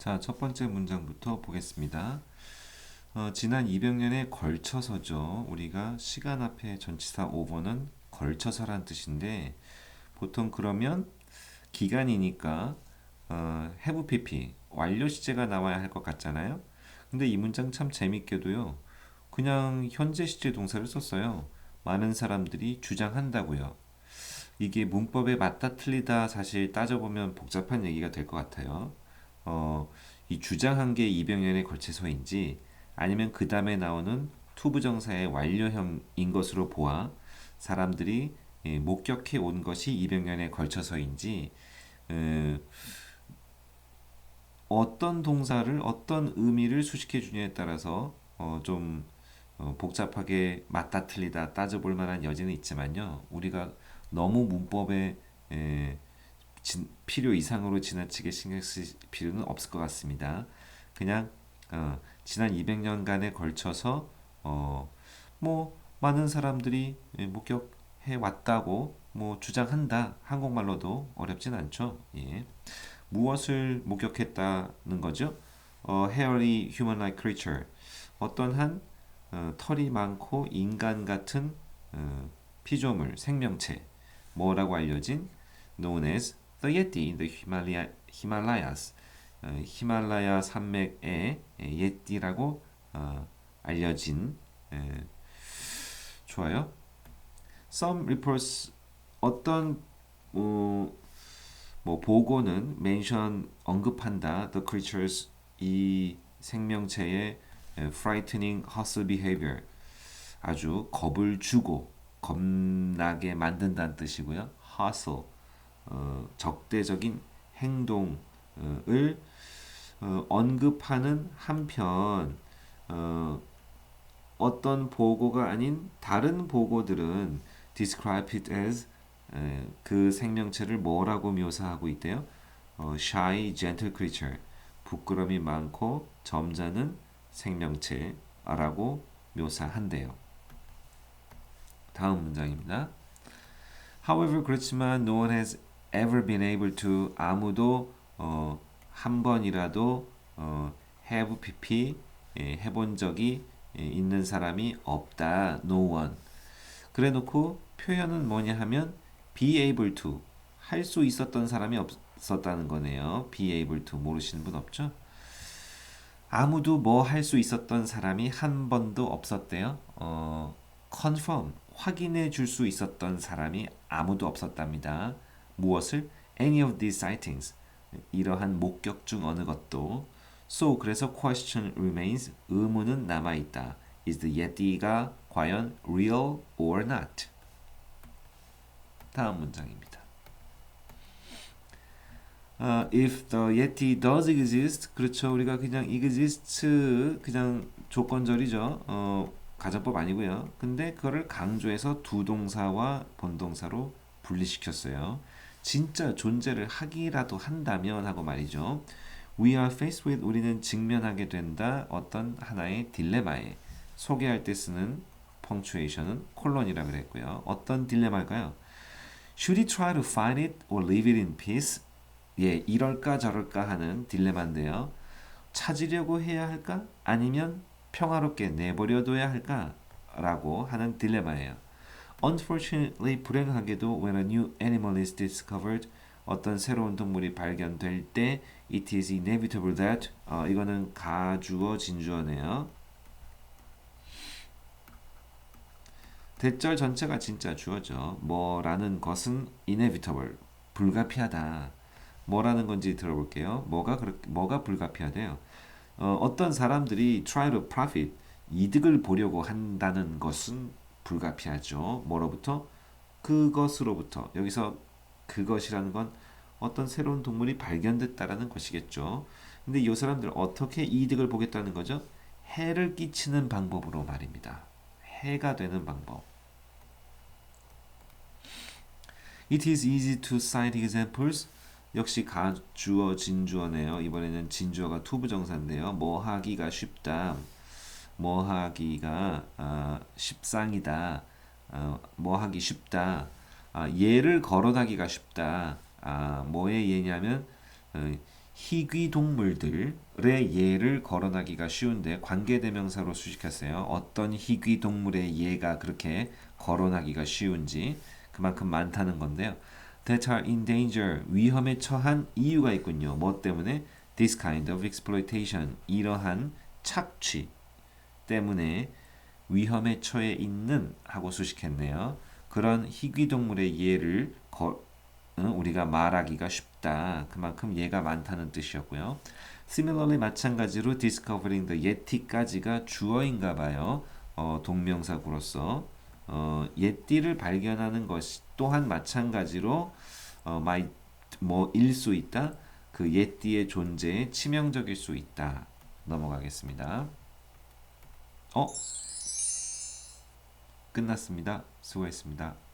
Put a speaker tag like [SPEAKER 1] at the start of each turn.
[SPEAKER 1] 자, 첫 번째 문장부터 보겠습니다. 어, 지난 200년에 걸쳐서죠. 우리가 시간 앞에 전치사 over는 걸쳐서란 뜻인데 보통 그러면 기간이니까 어, have pp 완료 시제가 나와야 할 것 같잖아요. 근데 이 문장 참 재밌게도요. 그냥 현재 시제 동사를 썼어요. 많은 사람들이 주장한다고요. 이게 문법에 맞다 틀리다 사실 따져보면 복잡한 얘기가 될 것 같아요. 어, 이 주장한 게 200년에 걸쳐서인지 아니면 그 다음에 나오는 투부정사의 완료형인 것으로 보아 사람들이 예, 목격해 온 것이 200년에 걸쳐서인지 어, 어떤 동사를 어떤 의미를 수식해 주냐에 따라서 어, 좀 어, 복잡하게 맞다 틀리다 따져볼 만한 여지는 있지만요. 우리가 너무 문법에 에, 진, 필요 이상으로 지나치게 신경 쓸 필요는 없을 것 같습니다. 그냥 어, 지난 200년간에 걸쳐서 어, 뭐 많은 사람들이 목격해 왔다고 뭐 주장한다 한국말로도 어렵진 않죠. 예. 무엇을 목격했다는 거죠? 어, hairy human-like creature 어떤 한 어, 털이 많고 인간 같은 어, 피조물 생명체 뭐라고 알려진 known as the Yeti in the Himalaya, Himalayas 어, 히말라야 산맥의 예띠라고 어, 알려진 에, 좋아요. Some reports 어떤 어, 뭐 보고는 mention 언급한다 the creatures 이 생명체의 frightening hostile behavior 아주 겁을 주고 겁나게 만든다는 뜻이고요. hostile 어, 적대적인 행동을 어, 언급하는 한편 어, 어떤 보고가 아닌 다른 보고들은 describe it as 에, 그 생명체를 뭐라고 묘사하고 있대요? 어, shy, gentle creature 부끄럼이 많고 점잖은 생명체라고 묘사한대요. 다음 문장입니다. However, 그렇지만 no one has ever been able to 아무도 어, 한 번이라도 어, have pp 예, 해본 적이 예, 있는 사람이 없다. No one. 그래놓고 표현은 뭐냐 하면 be able to 할 수 있었던 사람이 없었다는 거네요. be able to 모르시는 분 없죠? 아무도 뭐 할 수 있었던 사람이 한 번도 없었대요. 어, confirm 확인해 줄 수 있었던 사람이 아무도 없었답니다. 무엇을? Any of these sightings. 이러한 목격 중 어느 것도. So 그래서 question remains. 의문은 남아 있다. Is the Yeti가 과연 real or not? 다음 문장입니다. Uh, if the Yeti does exist, 그렇죠. 우리가 그냥 exist 그냥 조건절이죠. 어, 가정법 아니고요. 근데 그거를 강조해서 두 동사와 본동사로 분리시켰어요. 진짜 존재를 하기라도 한다면 하고 말이죠. We are faced with 우리는 직면하게 된다 어떤 하나의 딜레마에 소개할 때 쓰는 펑츄에이션은 콜론이라 그랬고요. 어떤 딜레마일까요? Should he try to find it or leave it in peace? 예, 이럴까 저럴까 하는 딜레마인데요. 찾으려고 해야 할까? 아니면 평화롭게 내버려둬야 할까? 라고 하는 딜레마예요. Unfortunately, 불행하게도 when a new animal is discovered, 어떤 새로운 동물이 발견될 때 it is inevitable that 어, 이거는 가주어 진주어네요. 대절 전체가 진짜 주어죠. 뭐라는 것은 inevitable, 불가피하다. 뭐라는 건지 들어볼게요. 뭐가 그렇게 뭐가 불가피하대요? 어, 어떤 사람들이 try to profit 이득을 보려고 한다는 것은 불가피하죠. 뭐로부터? 그것으로부터. 여기서 그것이라는 건 어떤 새로운 동물이 발견됐다라는 것이겠죠. 근데 이 사람들 어떻게 이득을 보겠다는 거죠? 해를 끼치는 방법으로 말입니다. 해가 되는 방법. It is easy to cite examples. 역시 가주어 진주어네요. 이번에는 진주어가 투부정사인데요. 뭐 하기가 쉽다. 뭐 하기가 어, 십상이다. 어, 뭐 하기 쉽다. 아, 예를 걸어다기가 쉽다. 아, 뭐의 예냐면 어, 희귀 동물들의 예를 거론하기가 쉬운데 관계대명사로 수식했어요. 어떤 희귀 동물의 예가 그렇게 거론하기가 쉬운지 그만큼 많다는 건데요. That are in danger 위험에 처한 이유가 있군요. 뭐 때문에? This kind of exploitation 이러한 착취 때문에 위험에 처해 있는 하고 수식했네요. 그런 희귀 동물의 예를 거, 응, 우리가 말하기가 쉽다. 그만큼 예가 많다는 뜻이었고요. Similarly 마찬가지로 discovering the yeti까지가 주어인가 봐요. 어, 동명사구로서 어, 예띠를 발견하는 것 또한 마찬가지로 어, might 뭐일 수 있다. 그 예띠의 존재에 치명적일 수 있다. 넘어가겠습니다. 어? 끝났습니다. 수고했습니다.